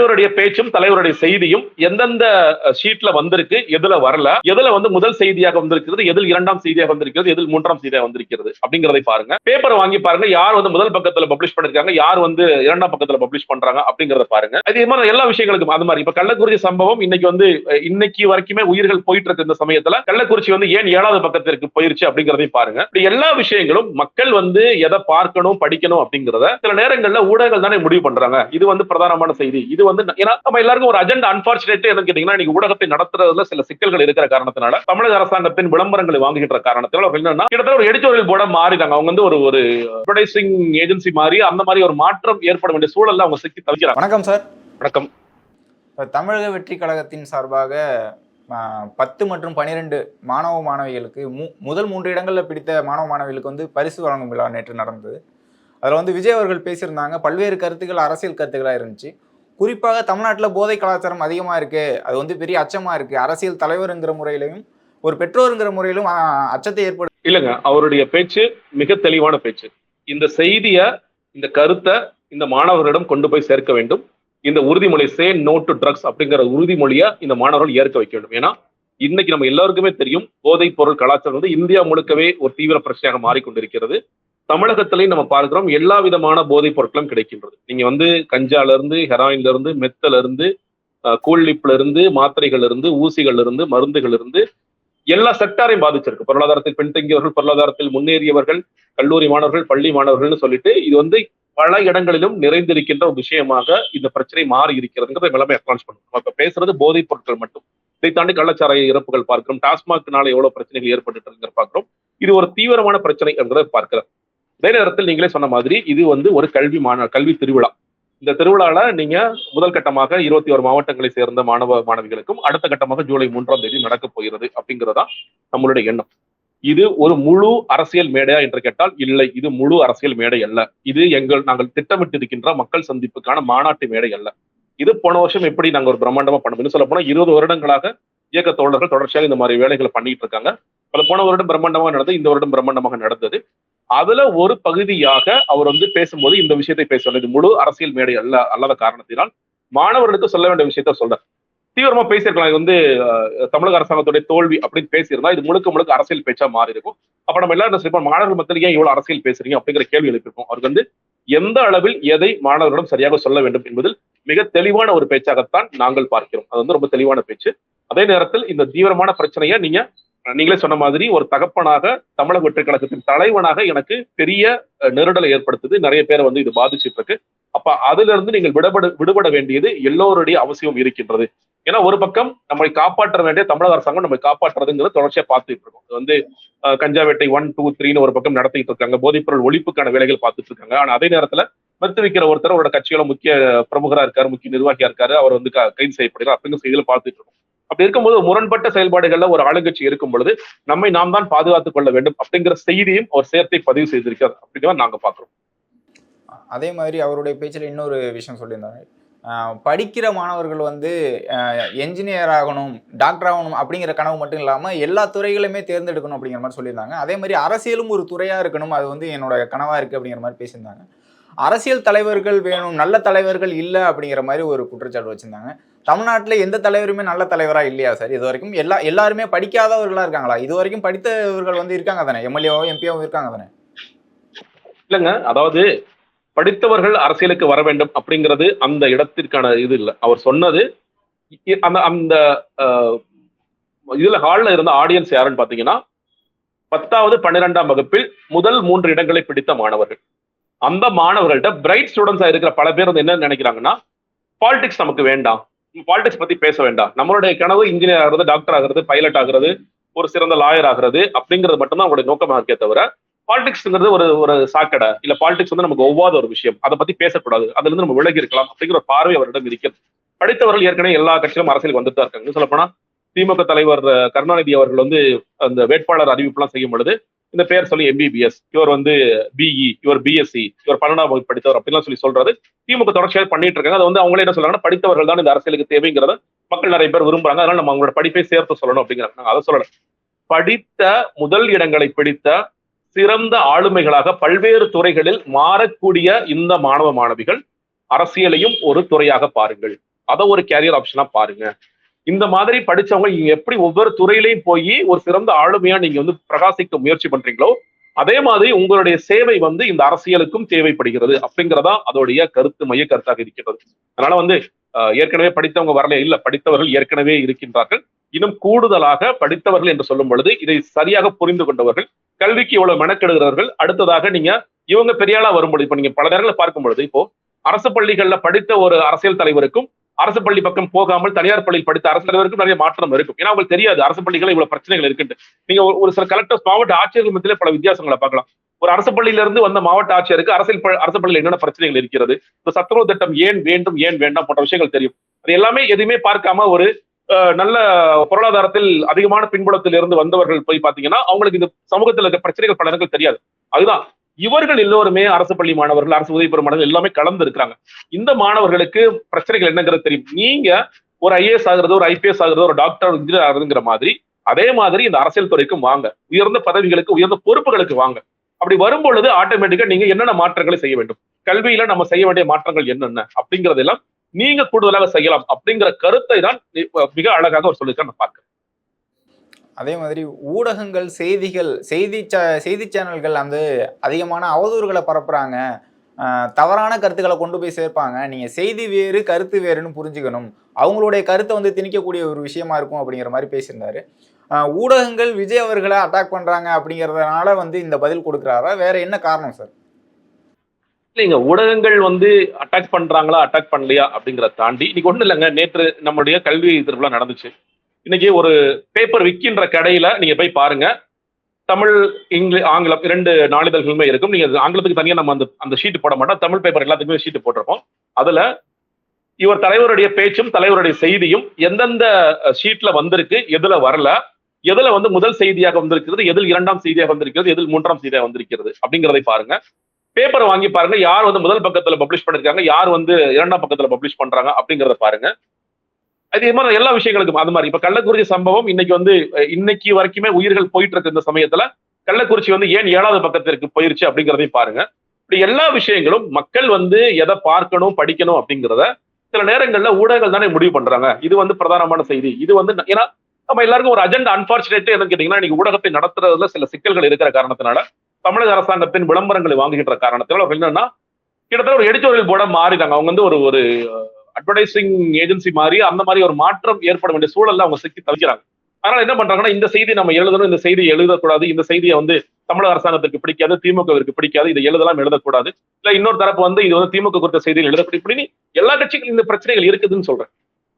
தலைவருடைய பேச்சும் தலைவருடைய செய்தியும் எந்தெந்த ஷீட்ல வந்திருக்கு எதுல வரல எதுல வந்து முதல் செய்தியாக வந்திருக்கிறது எதில் இரண்டாம் செய்தியாக வந்திருக்கிறது எதில் மூன்றாம் செய்தியாக வந்திருக்கிறது அப்படிங்கறதை பாருங்க. பேப்பர் வாங்கி பாருங்க யார் வந்து முதல் பக்கத்துல பப்ளிஷ் பண்ணிருக்காங்க யார் வந்து இரண்டாம் பக்கத்துல பப்ளிஷ் பண்றாங்க அப்படிங்கறத பாருங்க. அதே மாதிரி எல்லா விஷயங்களுக்கும் அது மாதிரி இப்ப கள்ளக்குறிச்சி சம்பவம் இன்னைக்கு வந்து இன்னைக்கு வரைக்குமே உயிர்கள் போயிட்டு இருக்கு இந்த சமயத்துல. கள்ளக்குறிச்சி வந்து ஏன் ஏழாவது பக்கத்திற்கு போயிருச்சு அப்படிங்கறதையும் பாருங்க. எல்லா விஷயங்களும் மக்கள் வந்து எதை பார்க்கணும் படிக்கணும் அப்படிங்கறத சில நேரங்கள்ல ஊடகங்கள் தானே முடிவு பண்றாங்க. இது வந்து பிரதானமான செய்தி இது வந்து ஏன்னா நம்ம எல்லாருக்கும் ஒரு அஜெண்டா அன்பார்ச்சுனேட் என்ன கேட்டீங்கன்னா இன்னைக்கு ஊடகத்தை நடத்துறதுல சில சிக்கல்கள் இருக்கிற காரணத்தினால தமிழக அரசாங்கத்தின் விளம்பரங்களை வாங்குகின்ற காரணத்தினால என்னன்னா கிட்டத்தட்ட ஒரு எடிட்டோரியல் போர்டா மாறிட்டாங்க. அவங்க வந்து ஒரு ஒரு அட்வர்டைசிங் ஏஜென்சி மாதிரி அந்த மாதிரி ஒரு மாற்றம் ஏற்பட வேண்டிய சூழல்ல அவங்க சிக்கி தவிக்கிறாங்க. வணக்கம் சார். வணக்கம். தமிழக வெற்றி கழகத்தின் சார்பாக பத்து மற்றும் பனிரெண்டு மாணவ மாணவிகளுக்கு மு முதல் மூன்று இடங்களில் பிடித்த மாணவ மாணவிகளுக்கு வந்து பரிசு வழங்கும் விழா நேற்று நடந்தது. அதில் வந்து விஜய் அவர்கள் பேசியிருந்தாங்க. பல்வேறு கருத்துக்கள் அரசியல் கருத்துக்களாக இருந்துச்சு. குறிப்பாக தமிழ்நாட்டில் போதை கலாச்சாரம் அதிகமாக இருக்குது அது வந்து பெரிய அச்சமாக இருக்குது அரசியல் தலைவருங்கிற முறையிலையும் ஒரு பெற்றோருங்கிற முறையிலும் அச்சத்தை ஏற்படு இல்லைங்க. அவருடைய பேச்சு மிக தெளிவான பேச்சு. இந்த செய்தியை இந்த கருத்தை இந்த மாணவர்களிடம் கொண்டு போய் சேர்க்க வேண்டும். இந்த உறுதிமொழி சே நோ டு ட்ரக்ஸ் அப்படிங்கிற உறுதிமொழியை இந்த மாணவர்கள் ஏற்க வைக்க வேண்டும். ஏன்னா இன்னைக்கு நம்ம எல்லாருக்குமே தெரியும் போதைப் பொருள் கலாச்சாரம் வந்து இந்தியா முழுக்கவே ஒரு தீவிர பிரச்சனையாக மாறிக்கொண்டிருக்கிறது. தமிழகத்திலையும் நம்ம பார்க்கிறோம் எல்லா விதமான போதைப் பொருட்களும் கிடைக்கின்றது. நீங்க வந்து கஞ்சால இருந்து ஹெராயின்ல இருந்து மெத்தல இருந்து கூழ்லிப்புல இருந்து மாத்திரைகள் இருந்து ஊசிகள் இருந்து மருந்துகள் இருந்து எல்லா செக்டாரையும் பாதிச்சிருக்கு. பொருளாதாரத்தில் பின்தங்கியவர்கள் பொருளாதாரத்தில் முன்னேறியவர்கள் கல்லூரி மாணவர்கள் பள்ளி மாணவர்கள்னு சொல்லிட்டு இது வந்து பல இடங்களிலும் நிறைந்திருக்கின்ற ஒரு விஷயமாக இந்த பிரச்சனை மாறி இருக்கிறதுங்கிறத எல்லாமே அக்னாலஜ் பண்ணும் நம்ம இப்ப பேசுறது போதைப் பொருட்கள் மட்டும். இதை தாண்டி கள்ளச்சாராய இறப்புகள் பார்க்கிறோம். டாஸ்மாக்னால எவ்வளவு பிரச்சனைகள் ஏற்பட்டு இருக்குங்கிற பார்க்கிறோம். இது ஒரு தீவிரமான பிரச்சனை என்கிறத பார்க்கிறோம் அதே நேரத்தில் நீங்களே சொன்ன மாதிரி இது வந்து ஒரு கல்வி மாண கல்வி திருவிழா. இந்த திருவிழால நீங்க முதல் கட்டமாக இருபத்தி ஒரு மாவட்டங்களை சேர்ந்த மாணவ மாணவிகளுக்கும் அடுத்த கட்டமாக ஜூலை மூன்றாம் தேதி நடக்க போகிறது அப்படிங்கிறதா நம்மளுடைய எண்ணம். இது ஒரு முழு அரசியல் மேடையா என்று கேட்டால் இல்லை இது முழு அரசியல் மேடை அல்ல. இது எங்கள் நாங்கள் திட்டமிட்டு இருக்கின்ற மக்கள் சந்திப்புக்கான மாநாட்டு மேடை அல்ல. இது போன வருஷம் எப்படி நாங்க ஒரு பிரம்மாண்டமா பண்ணணும் சொல்ல போனா இருபது வருடங்களாக இயக்க தோழர்கள் தொடர்ச்சியாக இந்த மாதிரி வேலைகளை பண்ணிட்டு இருக்காங்க. போன வருடம் பிரம்மாண்டமாக நடந்தது இந்த வருடம் பிரம்மாண்டமாக நடந்தது. அதுல ஒரு பகுதியாக அவர் வந்து பேசும்போது இந்த விஷயத்தை பேசணும் இது முழு அரசியல் மேடை அல்ல அல்லாத காரணத்தினால் மாணவர்களுக்கு சொல்ல வேண்டிய விஷயத்த சொல்றார். தீவிரமா பேசியிருக்கலாம். இது வந்து தமிழக அரசாங்கத்துடைய தோல்வி அப்படின்னு பேசியிருந்தா இது முழுக்க முழுக்க அரசியல் பேச்சா மாறி இருக்கும். அப்ப நம்ம எல்லாரும் என்ன சொல்லிப்போம் மாணவர்கள் மக்கள் ஏன் இவ்வளவு அரசியல் பேசுறீங்க? அப்படிங்கிற கேள்வி எழுப்பியிருப்போம். அவருக்கு வந்து எந்த அளவில் எதை மாணவர்களிடம் சரியாக சொல்ல வேண்டும் என்பதில் மிக தெளிவான ஒரு பேச்சாகத்தான் நாங்கள் பார்க்கிறோம். அது வந்து ரொம்ப தெளிவான பேச்சு. அதே நேரத்தில் இந்த தீவிரமான பிரச்சனையை நீங்க நீங்களே சொன்ன மாதிரி ஒரு தகப்பனாக தமிழக வெற்றி கழகத்தின் தலைவனாக எனக்கு பெரிய நெருடலை ஏற்படுத்துது. நிறைய பேரை வந்து இது பாதிச்சிட்டு இருக்கு அப்ப அதுல இருந்து நீங்கள் விடுபட விடுபட வேண்டியது எல்லோருடைய அவசியம் இருக்கின்றது. ஏன்னா ஒரு பக்கம் நம்மை காப்பாற்ற வேண்டிய தமிழக அரசாங்கம் நம்மை காப்பாற்றுறதுங்கிறது தொடர்ச்சியா பார்த்துட்டு இருக்கோம். இது வந்து கஞ்சா வேட்டை ஒன் டூ த்ரீன்னு ஒரு பக்கம் நடத்திட்டு இருக்காங்க. போதைப்பொருள் ஒழிப்புக்கான வேலைகள் பார்த்துட்டு இருக்காங்க. ஆனா அதே நேரத்துல மறுத்து வைக்கிற ஒருத்தர் அவரோட கட்சியோட முக்கிய பிரமுகரா இருக்காரு முக்கிய நிர்வாகியா இருக்காரு. அவர் வந்து கைது செய்யப்படுகிறார் அப்படிங்கிற செய்தியில பார்த்துட்டு இருக்கோம். அப்படி இருக்கும்போது முரண்பட்ட செயல்பாடுகள்ல ஒரு ஆளுங்கட்சி இருக்கும் பொழுது நம்மை நாம் தான் பாதுகாத்துக் கொள்ள வேண்டும் அப்படிங்கிற செய்தியும் அவர் சேர்த்தை பதிவு செய்திருக்கார் அப்படிங்கிற நாங்க பாக்குறோம் அதே மாதிரி அவருடைய பேச்சில் இன்னொரு விஷயம் சொல்லியிருந்தாங்க படிக்கிற மாணவர்கள் வந்து என்ஜினியர் ஆகணும் டாக்டர் ஆகணும் அப்படிங்கிற கனவு மட்டும் இல்லாமல் எல்லா துறைகளுமே தேர்ந்தெடுக்கணும் அப்படிங்கிற மாதிரி சொல்லியிருந்தாங்க. அதே மாதிரி அரசியலும் ஒரு துறையாக இருக்கணும். அது வந்து என்னோட கனவாக இருக்குது அப்படிங்கிற மாதிரி பேசியிருந்தாங்க. அரசியல் தலைவர்கள் வேணும் நல்ல தலைவர்கள் இல்லை அப்படிங்கிற மாதிரி ஒரு குற்றச்சாட்டு வச்சிருந்தாங்க. தமிழ்நாட்டில் எந்த தலைவருமே நல்ல தலைவராக இல்லையா சார்? இது வரைக்கும் எல்லா எல்லாருமே படிக்காதவர்களாக இருக்காங்களா? இது வரைக்கும் படித்தவர்கள் வந்து இருக்காங்க தானே? எம்எல்ஏவும் எம்பியாவோ இருக்காங்க தானே? இல்லைங்க. அதாவது படித்தவர்கள் அரசியலுக்கு வர வேண்டும் அப்படிங்கிறது அந்த இடத்திற்கான இது இல்லை. அவர் சொன்னது அந்த அந்த அஹ், இதுல ஹால்ல இருந்த ஆடியன்ஸ் யாருன்னு பாத்தீங்கன்னா பத்தாவது பன்னிரெண்டாம் வகுப்பில் முதல் மூன்று இடங்களை பிடித்த மாணவர்கள். அந்த மாணவர்கள்ட்ட பிரைட் ஸ்டூடெண்ட்ஸா இருக்கிற பல பேர் வந்து என்ன நினைக்கிறாங்கன்னா பாலிடிக்ஸ் நமக்கு வேண்டாம். பாலிடிக்ஸ் பத்தி பேச வேண்டாம். நம்மளுடைய கனவு இன்ஜினியர் ஆகிறது டாக்டர் ஆகிறது பைலட் ஆகிறது ஒரு சிறந்த லாயர் ஆகிறது அப்படிங்கிறது மட்டும்தான் அவங்களுடைய நோக்கமாக இருக்கே தவிர பாலிடிக்ஸ்ங்கிறது ஒரு ஒரு சாக்கடை. இல்ல பாலிடிக்ஸ் வந்து நமக்கு ஒவ்வாத ஒரு விஷயம். அதை பத்தி பேசக்கூடாது. அதுல இருந்து நம்ம விலகி இருக்கலாம் அப்படிங்கிற ஒரு பார்வை அவரிடம் இருக்கிறது. படித்தவர்கள் ஏற்கனவே எல்லா கட்சியிலும் அரசியல் வந்துட்டு தான் இருக்காங்க சொல்ல போனா திமுக தலைவர் கருணாநிதி அவர்கள் வந்து அந்த வேட்பாளர் அறிவிப்புலாம் செய்யும் பொழுது இந்த பெயர் சொல்லி எம்பிபிஎஸ் இவர் வந்து பிஇ இவர் பிஎஸ்சி இவர் பன்னெண்டாம் வகுப்பு படித்தவர் அப்படிலாம் சொல்லி சொல்றது திமுக தொடர்ச்சியாக பண்ணிட்டு இருக்காங்க. அது வந்து அவங்களே என்ன சொல்றாங்கன்னா படித்தவர்கள் தான் இந்த அரசியலுக்கு தேவைங்கிறத மக்கள் நிறைய பேர் விரும்புறாங்க. அதனால நம்ம அவங்களோட படிப்பை சேர்த்து சொல்லணும் அப்படிங்கிறாங்க நாங்கள் அதை சொல்லல. படித்த முதல் இடங்களை பிடித்த சிறந்த ஆளுமைகளாக பல்வேறு துறைகளில் மாறக்கூடிய இந்த மாணவ மாணவிகள் அரசியலையும் ஒரு துறையாக பாருங்கள். அதை ஒரு கேரியர் ஆப்ஷனா பாருங்க. இந்த மாதிரி படிச்சவங்க நீங்க எப்படி ஒவ்வொரு துறையிலையும் போய் ஒரு சிறந்த ஆளுமையா நீங்க வந்து பிரகாசிக்க முயற்சி பண்றீங்களோ அதே மாதிரி உங்களுடைய சேவை வந்து இந்த அரசியலுக்கும் தேவைப்படுகிறது அப்படிங்கிறதா அதோடைய கருத்து மைய கருத்தாக இருக்கிறது. அதனால வந்து ஏற்கனவே படித்தவங்க வரல இல்ல படித்தவர்கள் ஏற்கனவே இருக்கின்றார்கள். இன்னும் கூடுதலாக படித்தவர்கள் என்று சொல்லும் பொழுது இதை சரியாக புரிந்து கொண்டவர்கள் கல்விக்கு இவ்வளவு மெனக்கெடுகிறவர்கள் அடுத்ததாக நீங்க இவங்க பெரியாளா வரும்பொழுது இப்ப நீங்க பல நேரங்களை பார்க்கும் பொழுது இப்போ அரசு பள்ளிகள்ல படித்த ஒரு அரசியல் தலைவருக்கும் அரசு பள்ளி பக்கம் போகாமல் தனியார் பள்ளியில் படித்த அரசு தலைவருக்கும் நிறைய மாற்றம் இருக்கும். ஏன்னா அவங்களுக்கு தெரியாது. அரசு பள்ளிகள் இவ்வளவு பிரச்சனைகள் இருக்குன்னு நீங்க ஒரு- சில கலெக்டர்ஸ் மாவட்ட ஆட்சியர்கள் மத்தியிலே பல வித்தியாசங்களை பார்க்கலாம். ஒரு அரசு பள்ளியிலிருந்து வந்த மாவட்ட ஆட்சியருக்கு அரசியல் அரசு பள்ளியில் என்னென்ன பிரச்சனைகள் இருக்கிறது? இந்த சத்துணவு திட்டம் ஏன் வேண்டும் ஏன் வேண்டாம் போன்ற விஷயங்கள் தெரியும். அது எல்லாமே எதுவுமே பார்க்காம ஒரு நல்ல பொருளாதாரத்தில் அதிகமான பின்புலத்தில் இருந்து வந்தவர்கள் போய் பாத்தீங்கன்னா அவங்களுக்கு இந்த சமூகத்தில் இருக்க பிரச்சனைகள் பல நேரங்கள் தெரியாது. அதுதான். இவர்கள் எல்லோருமே அரசு பள்ளி மாணவர்கள் அரசு உதவி பெறும் மாணவர்கள் எல்லாமே கலந்து இருக்கிறாங்க. இந்த மாணவர்களுக்கு பிரச்சனைகள் என்னங்கிறது தெரியும். நீங்க ஒரு ஐஏஎஸ் ஆகுறது ஒரு ஐபிஎஸ் ஆகுறது ஒரு டாக்டர் இன்ஜினியர் ஆகுதுங்கிற மாதிரி அதே மாதிரி இந்த அரசியல் துறைக்கும் வாங்க. உயர்ந்த பதவிகளுக்கு உயர்ந்த பொறுப்புகளுக்கு வாங்க. அப்படி வரும்பொழுது ஆட்டோமேட்டிக்கா நீங்க என்னென்ன மாற்றங்களை செய்ய வேண்டும்? கல்வியில நம்ம செய்ய வேண்டிய மாற்றங்கள் என்னென்ன? அப்படிங்கறதெல்லாம் நீங்க கூடுதலாக செய்யலாம். அப்படிங்கிற கருத்தை தான் மிக அழகாக ஒரு சொல்லியிருக்கார். நான் பார்க்கிறேன். அதே மாதிரி ஊடகங்கள் செய்திகள் செய்தி செய்தி சேனல்கள் வந்து அதிகமான அவதூறுகளை பரப்புகிறாங்க தவறான கருத்துக்களை கொண்டு போய் சேர்ப்பாங்க. நீங்கள் செய்தி வேறு கருத்து வேறுன்னு புரிஞ்சுக்கணும். அவங்களுடைய கருத்தை வந்து திணிக்கக்கூடிய ஒரு விஷயமா இருக்கும் அப்படிங்கிற மாதிரி பேசியிருந்தாரு. ஊடகங்கள் விஜய் அவர்களை அட்டாக் பண்ணுறாங்க அப்படிங்கிறதுனால வந்து இந்த பதில் கொடுக்குறாரா? வேற என்ன காரணம் சார் இல்லைங்க ஊடகங்கள் வந்து அட்டாக் பண்றாங்களா அட்டாக் பண்ணலையா அப்படிங்கிறத தாண்டி இன்னைக்கு ஒன்றும் இல்லைங்க நேற்று நம்முடைய கல்வி திருவிழா நடந்துச்சு. இன்னைக்கு ஒரு பேப்பர் விற்கின்ற கடையில நீங்க போய் பாருங்க. தமிழ் இங்கிலீஷ் ஆங்கிலம் இரண்டு நாளிதழ்களுமே இருக்கும். நீங்க ஆங்கிலத்துக்கு தனியா நம்ம அந்த அந்த ஷீட் போட மாட்டோம். தமிழ் பேப்பர் எல்லாத்துக்குமே ஷீட் போட்டிருப்போம். அதுல இவர் தலைவருடைய பேச்சும் தலைவருடைய செய்தியும் எந்தெந்த ஷீட்ல வந்திருக்கு எதுல வரல எதுல வந்து முதல் செய்தியாக வந்திருக்கிறது எதில் இரண்டாம் செய்தியாக வந்திருக்கிறது எதில் மூன்றாம் செய்தியாக வந்திருக்கிறது அப்படிங்கிறதை பாருங்க. பேப்பரை வாங்கி பாருங்க. யார் வந்து முதல் பக்கத்துல பப்ளிஷ் பண்ணிருக்காங்க யார் வந்து இரண்டாம் பக்கத்துல பப்ளிஷ் பண்றாங்க அப்படிங்கறத பாருங்க. அதே மாதிரி எல்லா விஷயங்களுக்கும் அது மாதிரி. இப்ப கள்ளக்குறிச்சி சம்பவம் இன்னைக்கு வந்து இன்னைக்கு வரைக்குமே உயிர்கள் போயிட்டு இருக்கு இந்த சமயத்துல. கள்ளக்குறிச்சி வந்து ஏன் ஏழாவது பக்கத்திற்கு போயிருச்சு அப்படிங்கிறதையும் பாருங்க. இப்படி எல்லா விஷயங்களும் மக்கள் வந்து எதை பார்க்கணும் படிக்கணும் அப்படிங்கிறத சில நேரங்கள்ல ஊடகங்கள் தானே முடிவு பண்றாங்க. இது வந்து பிரதானமான செய்தி. இது வந்து ஏன்னா நம்ம எல்லாருக்கும் ஒரு அஜெண்டா அன்பார்ச்சுனேட் என்னன்னு கேட்டீங்கன்னா இன்னைக்கு ஊடகத்தை நடத்துறதுல சில சிக்கல்கள் இருக்கிற காரணத்தினால தமிழக அரசாங்கத்தின் விளம்பரங்களை வாங்குகின்ற காரணத்தினால என்னன்னா கிட்டத்தட்ட ஒரு எடிட்டோரியல் போர்டா மாறிட்டாங்க. அவங்க வந்து ஒரு ஒரு அட்வர்டைசிங் ஏஜென்சி மாதிரி அந்த மாதிரி ஒரு மாற்றம் ஏற்பட வேண்டிய சூழல்ல அவங்க சிக்கி தவிக்கிறாங்க. அதனால என்ன பண்றாங்கன்னா இந்த செய்தி நம்ம எழுதணும் இந்த செய்தி எழுதக்கூடாது இந்த செய்தியை வந்து தமிழக அரசாங்கத்துக்கு பிடிக்காது திமுகவிற்கு பிடிக்காது இதை எழுதலாம் எழுதக்கூடாது. இல்ல இன்னொரு தரப்பு வந்து இது வந்து திமுக குறித்த செய்தியில் எழுதப்படும் இப்படின்னு எல்லா கட்சிகளும் இந்த பிரச்சனைகள் இருக்குதுன்னு சொல்றேன்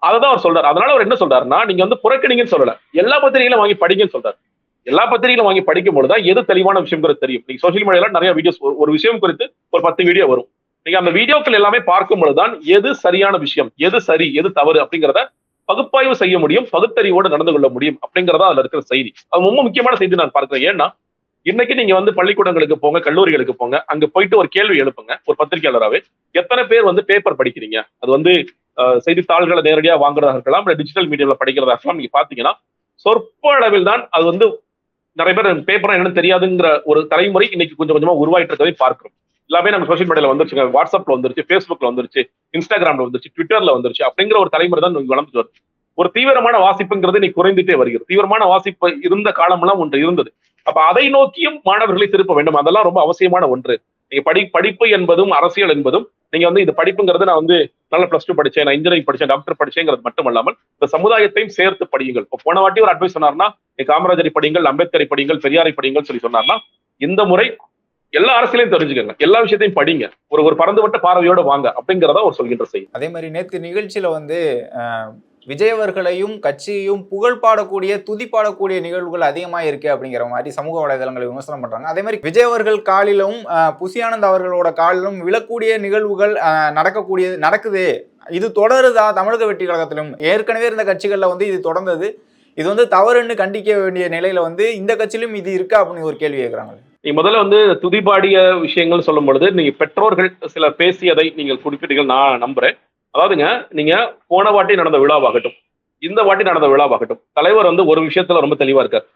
அதான் அவர் சொல்றாரு. அதனால அவர் என்ன சொல்றாருன்னா நீங்க வந்து புறக்கணிங்கன்னு சொல்லல. எல்லா பத்திரிகைகளும் வாங்கி படிங்கன்னு சொல்றாரு. எல்லா பத்திரிகைகளும் வாங்கி படிக்கும் பொழுதுதான் எது தெளிவான விஷயம் தெரியும். நீங்க சோசியல் மீடியால நிறைய வீடியோஸ் ஒரு விஷயம் குறித்து ஒரு பத்து வீடியோ வரும். நீங்க அந்த வீடியோக்கள் எல்லாமே பார்க்கும் பொழுதுதான் எது சரியான விஷயம் எது சரி எது தவறு அப்படிங்கிறத பகுப்பாய்வு செய்ய முடியும் பகுத்தறிவோடு நடந்து கொள்ள முடியும் அப்படிங்கறதா அதுல இருக்கிற செய்தி. அது ரொம்ப முக்கியமான செய்தி நான் பார்க்கிறேன். ஏன்னா இன்னைக்கு நீங்க வந்து பள்ளிக்கூடங்களுக்கு போங்க கல்லூரிகளுக்கு போங்க அங்க போயிட்டு ஒரு கேள்வி எழுப்புங்க ஒரு பத்திரிகையாளராவே எத்தனை பேர் வந்து பேப்பர் படிக்கிறீங்க? அது வந்து செய்தித்தாள்களை நேரடியா வாங்குறதா இருக்கலாம் இல்ல டிஜிட்டல் மீடியாவில் படிக்கிறதா இருக்கலாம் நீங்க பாத்தீங்கன்னா சொற்ப அளவில் தான் அது வந்து நிறைய பேர் பேப்பர் என்னன்னு தெரியாதுங்கிற ஒரு தலைமுறை இன்னைக்கு கொஞ்சம் கொஞ்சமா உருவாயிட்டு இருக்கதை பார்க்கிறோம். எல்லாமே நம்ம சோஷியல் மீடியால வந்துருச்சு வாட்ஸ்அப்ல வந்துருச்சு ஃபேஸ்புக்ல வந்துருச்சு இன்ஸ்டாகிராம்ல வந்துருச்சு ட்விட்டர்ல வந்துருச்சு அப்படிங்கிற ஒரு தலைமுறை தான் இன்னைக்கு வளர்ந்துட்டு வருது. ஒரு தீவிரமான வாசிப்புங்கிறது இன்னைக்கு குறைந்துட்டே வருகிறது. தீவிரமான வாசிப்பு இருந்த காலம்லாம் ஒன்று இருந்தது. அப்ப அதை நோக்கியும் மாணவர்களை திருப்ப வேண்டும். அதெல்லாம் ரொம்ப அவசியமான ஒன்று. நீங்க படி படிப்பு என்பதும் அரசியல் என்பதும் நீங்க வந்து இது படிப்புங்கிறது நான் வந்து நல்ல பிளஸ் டூ படிச்சேன் நான் இன்ஜினியரிங் படிச்சேன் டாக்டர் படிச்சேங்கிறது மட்டும் இல்லாமல் இந்த சமுதாயத்தையும் சேர்த்து படியுங்கள். இப்போ போன வாட்டி ஒரு அட்வைஸ் சொன்னார்னா நீ காமராஜரை படியுங்கள் அம்பேத்கரை படியுங்கள் பெரியாரை படியுங்கள் சொல்லி சொன்னார்னா இந்த முறை எல்லா அரசியலையும் தெரிஞ்சுக்கங்க. எல்லா விஷயத்தையும் படிங்க. ஒரு ஒரு பறந்துவிட்ட பார்வையோட வாங்க அப்படிங்கிறத ஒரு சொல்கின்ற செய்தி. அதே மாதிரி நேற்று நிகழ்ச்சியில வந்து விஜயவர்களையும் விஜய் அவர்களையும் கட்சியையும் புகழ் பாடக்கூடிய துதி பாடக்கூடிய நிகழ்வுகள் அதிகமாக இருக்கு அப்படிங்கிற மாதிரி சமூக வலைதளங்களை விமர்சனம் பண்றாங்க. அதே மாதிரி விஜய் அவர்கள் காலிலும் புசியானந்த் அவர்களோட காலிலும் விழக்கூடிய நிகழ்வுகள் நடக்கக்கூடியது நடக்குது. இது தொடருதா? தமிழக வெற்றி கழகத்திலும். ஏற்கனவே இருந்த கட்சிகளில் வந்து இது தொடர்ந்தது. இது வந்து தவறுன்னு கண்டிக்க வேண்டிய நிலையில வந்து இந்த கட்சியிலும் இது இருக்கா அப்படின்னு ஒரு கேள்வி கேட்குறாங்க நீங்க முதல்ல வந்து துதிபாடிய விஷயங்கள் சொல்லும் பொழுது நீங்க பெற்றோர்கள் சில பேசியதை நீங்கள் குறிப்பிட்டீர்கள் நான் நம்புறேன். அதாவதுங்க நீங்க போன வாட்டி நடந்த விழாவாகட்டும் இந்த வாட்டி நடந்த விழாவாகட்டும் தலைவர் வந்து ஒரு விஷயத்துல ரொம்ப தெளிவா இருக்கார்.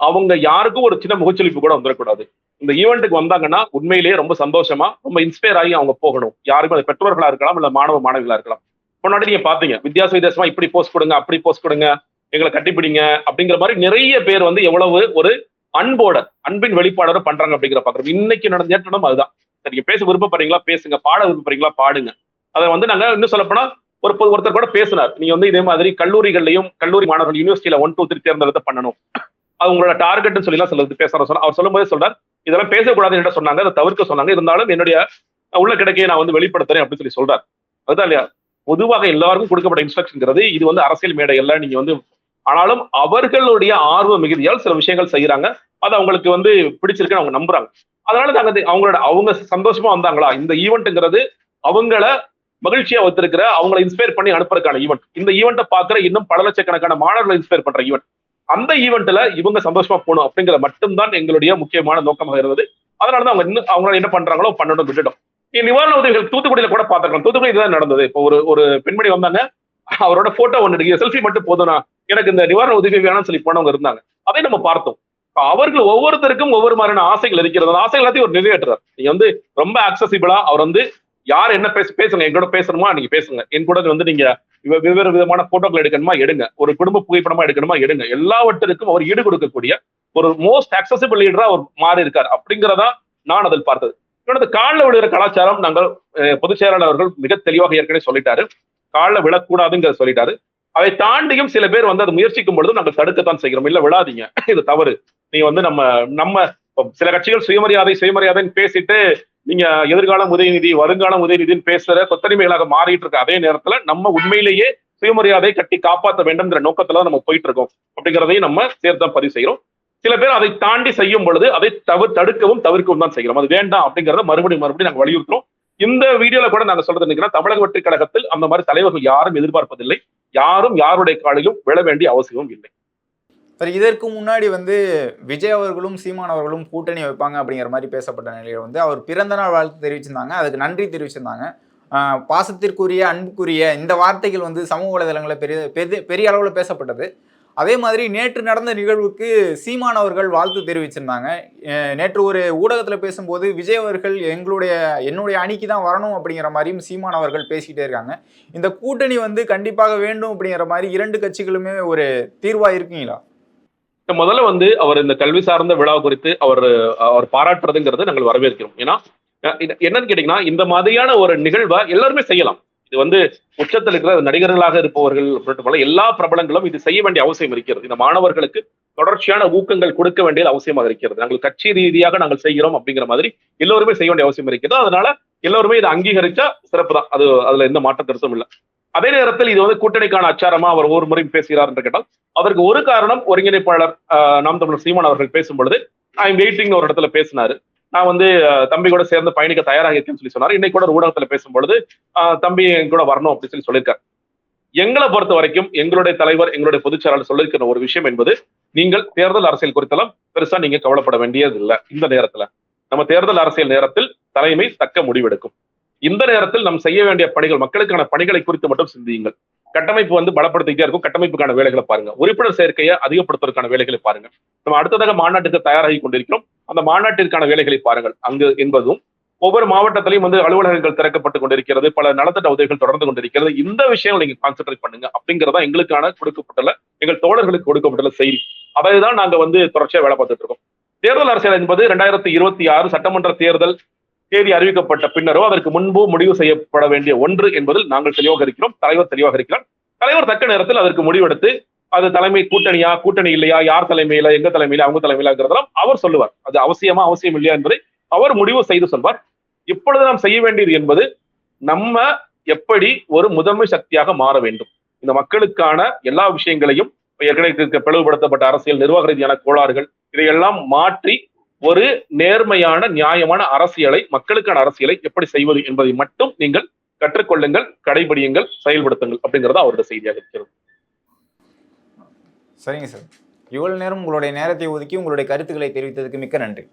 அவங்க யாருக்கும் ஒரு சின்ன முகச்சொலிப்பு கூட வந்துடக்கூடாது. இந்த ஈவெண்ட்டுக்கு வந்தாங்கன்னா உண்மையிலேயே ரொம்ப சந்தோஷமா ரொம்ப இன்ஸ்பயர் ஆகி அவங்க போகணும். யாருக்கும் அது பெற்றோர்களா இருக்கலாம் இல்ல மாணவ மாணவிகளா இருக்கலாம். முன்னாடி நீங்க பாத்தீங்க வித்தியாச வித்தியாசமா இப்படி போஸ்ட் கொடுங்க அப்படி போஸ்ட் கொடுங்க எங்களை கட்டிப்பிடிங்க அப்படிங்கிற மாதிரி நிறைய பேர் வந்து எவ்வளவு ஒரு அன்போட அன்பின் வெளிப்பாடோட பண்றாங்க அப்படிங்கிற பாக்குறோம் இன்னைக்கு நடந்த நேற்று அதுதான். நீங்க பேச விருப்பப்படுறீங்களா? பேசுங்க. பாட விருப்பப்படுறீங்களா? பாடுங்க. அதை வந்து நாங்க இன்னும் சொல்லப்போனா ஒரு ஒருத்தர் கூட பேசினார். நீங்க வந்து இதே மாதிரி கல்லூரிகள்லயும் கல்லூரி மாணவர்கள் யூனிவர்சிட்டியில ஒன் டூ த்ரீ தேர்ந்தெடுத்து பண்ணணும். அது உங்களோட டார்கெட்னு சொல்லி எல்லாம் சொல்லுறது பேசுற சொல்ல அவர் சொல்லும்போது சொல்றார் இதெல்லாம் பேசக்கூடாதுன்னு என்ன சொன்னாங்க அதை தவிர்க்க சொன்னாங்க. இருந்தாலும் என்னுடைய உள்ள கிடைக்கையை நான் வந்து வெளிப்படுத்துறேன் அப்படின்னு சொல்லி சொல்றாரு. அதுதான் இல்லையா? பொதுவாக எல்லாருக்கும் கொடுக்கப்பட்ட இன்ஸ்ட்ரக்ஷன்ங்கிறது இது வந்து அரசியல் மேடைகள்ல நீங்க வந்து ஆனாலும் அவர்களுடைய ஆர்வம் மிகுதியால் சில விஷயங்கள் செய்யறாங்க அது அவங்களுக்கு வந்து பிடிச்சிருக்குன்னு அவங்க நம்புறாங்க. அதனால நாங்க அவங்களோட அவங்க சந்தோஷமா வந்தாங்களா? இந்த ஈவெண்ட்ங்கிறது அவங்கள மகிழ்ச்சியா வைத்திருக்கிற அவங்கள இன்ஸ்பயர் பண்ணி அனுப்புறதுக்கான ஈவெண்ட் இந்த ஈவெண்ட்டை பாக்குற இன்னும் பல லட்சக்கணக்கான மாணவர்களை இன்ஸ்பயர் பண்ற ஈவெண்ட் அந்த ஈவெண்ட்ல இவங்க சந்தோஷமா போகணும் அப்படிங்கிற மட்டும்தான் எங்களுடைய முக்கியமான நோக்கமாக இருந்தது. அதனாலதான் அவங்க இன்னும் அவங்களால என்ன பண்றாங்களோ பண்ணணும் விட்டுட்டோம். நிவாரண உதவிகள் தூத்துக்குடியில கூட பாத்துக்கலாம் தூத்துக்குடி இதுதான் நடந்தது. இப்போ ஒரு ஒரு பெண்மணி வந்தாங்க. அவரோட போட்டோ ஒன்று செல்ஃபி மட்டும் போதும்னா எனக்கு இந்த நிவாரண உதவி வேணும்னு சொல்லி போனவங்க இருந்தாங்க. அதை நம்ம பார்த்தோம். அவர்கள் ஒவ்வொருத்தருக்கும் ஒவ்வொரு மாதிரியான ஆசைகள் இருக்கிறது. அந்த ஆசைகள் எல்லாத்தையும் ஒரு நிறைவேற்றுறார். நீங்க வந்து ரொம்ப அக்சசிபிளா அவர் வந்து யார் என்ன பேச பேசுங்க. என் கூட பேசணுமா? நீங்க பேசுங்க. என் கூட வந்து நீங்க வெவ்வேறு விதமான போட்டோக்கள் எடுக்கணுமா? எடுங்க. ஒரு குடும்ப புகைப்படமா எடுக்கணுமா? எடுங்க. எல்லாவற்றிற்கும் அவர் ஈடு கொடுக்கக்கூடிய ஒரு மோஸ்ட் அக்சசிபிள் லீடரா அவர் மாறி இருக்கார் அப்படிங்கிறதா நான் அதில் பார்த்தது. இன்னொன்று காலில் விழுகிற கலாச்சாரம் நாங்கள் பொதுச் செயலாளர் அவர்கள் மிக தெளிவாக ஏற்கனவே சொல்லிட்டாரு. காலில் விழக்கூடாதுங்கிறத சொல்லிட்டாரு. அதை தாண்டியும் சில பேர் வந்து அதை முயற்சிக்கும் பொழுது நாங்கள் தடுக்கத்தான் செய்கிறோம். இல்ல விழாதீங்க. இது தவறு. நீங்க வந்து நம்ம நம்ம சில கட்சிகள் சுயமரியாதை சுயமரியாதைன்னு பேசிட்டு நீங்க எதிர்காலம் உதயநிதி வருங்காலம் உதயநிதின்னு பேசுற கொத்தடிமைகளாக மாறிட்டு இருக்க அதே நேரத்துல நம்ம உண்மையிலேயே சுயமரியாதை கட்டி காப்பாற்ற வேண்டும்ங்கிற நோக்கத்துல நம்ம போயிட்டு இருக்கோம் அப்படிங்கிறதையும் நம்ம சேர்த்து தான் பதிவு செய்கிறோம். சில பேர் அதை தாண்டி செய்யும் பொழுது அதை தவிர தடுக்கவும் தவிர்க்கவும் தான் செய்கிறோம். அது வேண்டாம் அப்படிங்கிறத மறுபடியும் மறுபடியும் நாங்கள் வலியுறுத்துறோம். இந்த வீடியோல கூட நாங்க சொல்றது என்னன்னா தமிழக வெற்றி கழகத்தில் அந்த மாதிரி தலைவர்கள் யாரும் எதிர்பார்ப்பதில்லை. யாரும் யாருடைய காலிலும் விழ வேண்டிய அவசியமும் இல்லை. சரி இதற்கு முன்னாடி வந்து விஜய் அவர்களும் சீமான் அவர்களும் கூட்டணி வைப்பாங்க அப்படிங்கிற மாதிரி பேசப்பட்ட நிலையில் வந்து அவர் பிறந்த நாள் வாழ்த்து தெரிவிச்சிருந்தாங்க. அதுக்கு நன்றி தெரிவிச்சிருந்தாங்க. ஆஹ் பாசத்திற்குரிய அன்புக்குரிய இந்த வார்த்தைகள் வந்து சமூக வலைதளங்களில் பெரிய பெரிய பெரிய அளவில் பேசப்பட்டது. அதே மாதிரி நேற்று நடந்த நிகழ்வுக்கு சீமான் அவர்கள் வாழ்த்து தெரிவிச்சிருந்தாங்க. நேற்று ஒரு ஊடகத்தில் பேசும்போது விஜய் அவர்கள் எங்களுடைய என்னுடைய அணிக்கு தான் வரணும் அப்படிங்கிற மாதிரியும் சீமான் அவர்கள் பேசிக்கிட்டே இருக்காங்க. இந்த கூட்டணி வந்து கண்டிப்பாக வேண்டும் அப்படிங்கிற மாதிரி இரண்டு கட்சிகளுமே ஒரு தீர்வாக இருக்கீங்களா? முதல்ல வந்து அவர் இந்த கல்வி சார்ந்த விழா குறித்து அவர் அவர் பாராட்டுறதுங்கிறது நாங்கள் வரவேற்கிறோம். ஏன்னா இது என்னன்னு கேட்டீங்கன்னா இந்த மாதிரியான ஒரு நிகழ்வை எல்லாருமே செய்யலாம். இது வந்து உச்சத்தில் இருக்கிற நடிகர்களாக இருப்பவர்கள் போல எல்லா பிரபலங்களும் இது செய்ய வேண்டிய அவசியம் இருக்கிறது. இந்த மாணவர்களுக்கு தொடர்ச்சியான ஊக்கங்கள் கொடுக்க வேண்டியது அவசியமாக இருக்கிறது. நாங்கள் கட்சி ரீதியாக நாங்கள் செய்கிறோம் அப்படிங்கிற மாதிரி எல்லோருமே செய்ய வேண்டிய அவசியம் இருக்கிறது. அதனால எல்லோருமே இதை அங்கீகரிச்சா சிறப்பு தான். அது அதுல எந்த மாற்ற கருத்தும் இல்லை. அதே நேரத்தில் இது வந்து கூட்டணிக்கான அச்சாரமா அவர் ஒவ்வொரு முறையும் பேசுகிறார் என்று கேட்டால் அதற்கு ஒரு காரணம் ஒருங்கிணைப்பாளர் ஆஹ், நாம் தமிழர் சீமான் அவர்கள் பேசும் பொழுது ஐ வெயிட்டிங் ஒரு இடத்துல பேசினாரு. நான் வந்து தம்பி கூட சேர்ந்து பயணிக்க தயாராக இருக்கேன்னு சொல்லி சொன்னார். இன்னைக்கு கூட ஒரு ஊடகத்துல பேசும்பொழுது தம்பி கூட வரணும் அப்படின்னு சொல்லி சொல்லியிருக்காரு. எங்களை பொறுத்த வரைக்கும் எங்களுடைய தலைவர் எங்களுடைய பொதுச் செயலாளர் சொல்லியிருக்கிற ஒரு விஷயம் என்பது நீங்கள் தேர்தல் அரசியல் குறித்தெல்லாம் பெருசா நீங்க கவலைப்பட வேண்டியது இல்லை இந்த நேரத்துல நம்ம தேர்தல் அரசியல் நேரத்தில் தலைமை தக்க முடிவெடுக்கும். இந்த நேரத்தில் நாம் செய்ய வேண்டிய பணிகள் மக்களுக்கான பணிகளை குறித்து மட்டும் சிந்தியுங்கள். கட்டமைப்பு வந்து பலப்படுத்திக்கிட்டே இருக்கும். கட்டமைப்புக்கான வேலைகளை பாருங்க. உறுப்பினர் சேர்க்கையை அதிகப்படுத்துவதற்கான வேலைகளை பாருங்க. நம்ம அடுத்ததாக மாநாட்டுக்கு தயாராகி கொண்டிருக்கிறோம். அந்த மாநாட்டிற்கான வேலைகளை பாருங்கள். அங்கு என்பதும் ஒவ்வொரு மாவட்டத்திலையும் வந்து அலுவலகங்கள் திறக்கப்பட்டு கொண்டிருக்கிறது. பல நலத்திட்ட உதவிகள் தொடர்ந்து கொண்டிருக்கிறது. இந்த விஷயங்கள் நீங்க கான்சென்ட்ரேட் பண்ணுங்க. அப்படிங்கிறதா எங்களுக்கான கொடுக்கப்பட்டுள்ள எங்கள் தோழர்களுக்கு கொடுக்கப்பட்டுள்ள செய்தி. அதை தான் நாங்க வந்து தொடர்ச்சியா வேலை பார்த்துட்டு இருக்கோம். தேர்தல் அரசியல் என்பது ரெண்டாயிரத்தி இருபத்தி ஆறு சட்டமன்ற தேர்தல் தேதி அறிவிக்கப்பட்ட பின்னரோ அதற்கு முன்போ முடிவு செய்யப்பட வேண்டிய ஒன்று என்பதில் நாங்கள் தெளிவாக இருக்கிறோம். தலைவர் தெளிவாக இருக்கிறார். தலைவர் தக்க நேரத்தில் அதற்கு முடிவெடுத்து அது தலைமை கூட்டணியா கூட்டணி இல்லையா யார் தலைமையில எங்க தலைமையில அவங்க தலைமையிலங்கிறதெல்லாம் அவர் சொல்லுவார். அது அவசியமா அவசியம் இல்லையா என்பதை அவர் முடிவு செய்து சொல்வார். இப்பொழுது நாம் செய்ய வேண்டியது என்பது நம்ம எப்படி ஒரு முதன்மை சக்தியாக மாற வேண்டும். இந்த மக்களுக்கான எல்லா விஷயங்களையும் ஏற்கனவே பிளவுபடுத்தப்பட்ட அரசியல் நிர்வாக ரீதியான கோளாறுகள் இதையெல்லாம் மாற்றி ஒரு நேர்மையான நியாயமான அரசியலை மக்களுக்கான அரசியலை எப்படி செய்வது என்பதை மட்டும் நீங்கள் கற்றுக்கொள்ளுங்கள் கடைபிடியுங்கள் செயல்படுத்துங்கள் அப்படிங்கிறது அவருடைய செய்தியாக இருக்கிறது. சரிங்க சார். இவ்வளவு நேரம் உங்களுடைய நேரத்தை ஒதுக்கி உங்களுடைய கருத்துக்களை தெரிவித்ததுக்கு மிக்க நன்றி.